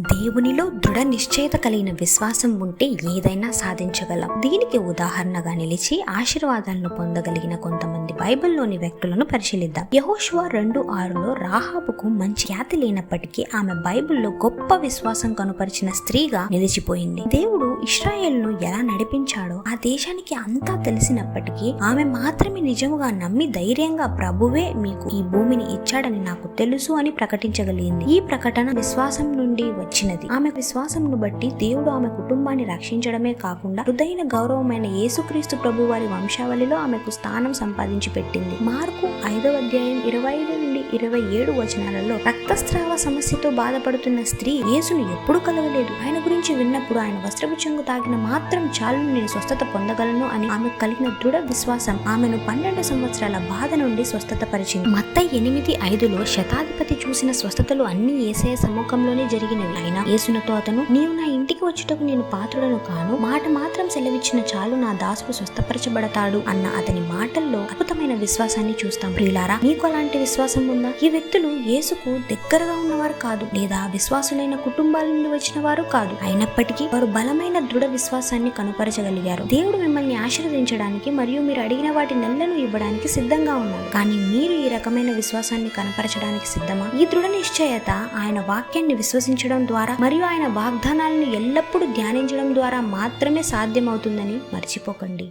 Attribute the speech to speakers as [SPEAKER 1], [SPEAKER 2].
[SPEAKER 1] దేవునిలో దృఢ నిశ్చయత కలిగిన విశ్వాసం ఉంటే ఏదైనా సాధించగలం. దీనికి ఉదాహరణగా నిలిచి ఆశీర్వాదాలను పొందగలిగిన కొంతమంది బైబిల్లోని వ్యక్తులను పరిశీలిద్దాం. యహోష్వా రెండు ఆరులో రాహాబుకు మంచి ఖ్యాతి లేనప్పటికీ ఆమె బైబిల్లో గొప్ప విశ్వాసం కనుపరిచిన స్త్రీగా నిలిచిపోయింది. దేవుడు ఇజ్రాయెల్ను ఎలా నడిపించాడో ఆ దేశానికి అంతా తెలిసినప్పటికీ ఆమె మాత్రమే నిజముగా నమ్మి ధైర్యంగా ప్రభువే మీకు ఈ భూమిని ఇచ్చాడని నాకు తెలుసు అని ప్రకటించగలిగింది. ఈ ప్రకటన విశ్వాసం నుండి వచ్చినది. ఆమె విశ్వాసంను బట్టి దేవుడు ఆమె కుటుంబాన్ని రక్షించడమే కాకుండా హృదయన గౌరవమైన యేసుక్రీస్తు ప్రభు వారి వంశావళిలో ఆమెకు స్థానం సంపాదించి పెట్టింది. మార్కు ఐదవ అధ్యాయం ఇరవై ఐదు నుండి ఇరవై ఏడు వచనాలలో రక్తస్రావ సమస్యతో బాధపడుతున్న స్త్రీ యేసును ఎప్పుడు కలగలేదు ఆయన గురించి విన్నప్పుడు ఆయన వస్త్రపు చెంగు తాగిన మాత్రం చాలు నేను స్వస్థత పొందగలను అని ఆమె కలిగిన దృఢ విశ్వాసం ఆమెను పన్నెండు సంవత్సరాల బాధ నుండి స్వస్థత పరిచింది మత్త ఎనిమిది ఐదులో శతాధిపతి చూసిన స్వస్థతలు అన్ని ఏసయ సముఖంలోనే జరిగినవి. అయినా యేసునతో అతను నీవు నా ఇంటికి వచ్చుటకు నేను పాత్రుడను కాను మాట మాత్రం సెలవిచ్చిన చాలు నా దాసుడు స్వస్థపరచబడతాడు అన్న అతని మాటల్లో అద్భుతమైన విశ్వాసాన్ని చూస్తాం. ప్రియులారా మీకు అలాంటి విశ్వాసం ఉందా? ఈ వ్యక్తులు యేసుకు దగ్గరగా ఉన్నవారు కాదు లేదా విశ్వాసులైన కుటుంబాల నుండి వచ్చిన వారు కాదు. అయినప్పటికీ వారు బలమైన దృఢ విశ్వాసాన్ని కనుపరచగలిగారు. దేవుడు మిమ్మల్ని ఆశీర్వదించడానికి మరియు మీరు అడిగిన వాటి నెలలను ఇవ్వడానికి సిద్ధంగా ఉన్నారు. కానీ మీరు ఈ రకమైన విశ్వాసాన్ని కనపరచడానికి సిద్ధమా? ఈ దృఢ నిశ్చయత ఆయన వాక్యాన్ని విశ్వసించడం ద్వారా మరియు ఆయన వాగ్దానాలను ఎల్లప్పుడూ ధ్యానించడం ద్వారా మాత్రమే సాధ్యమవుతుందని మర్చిపోకండి.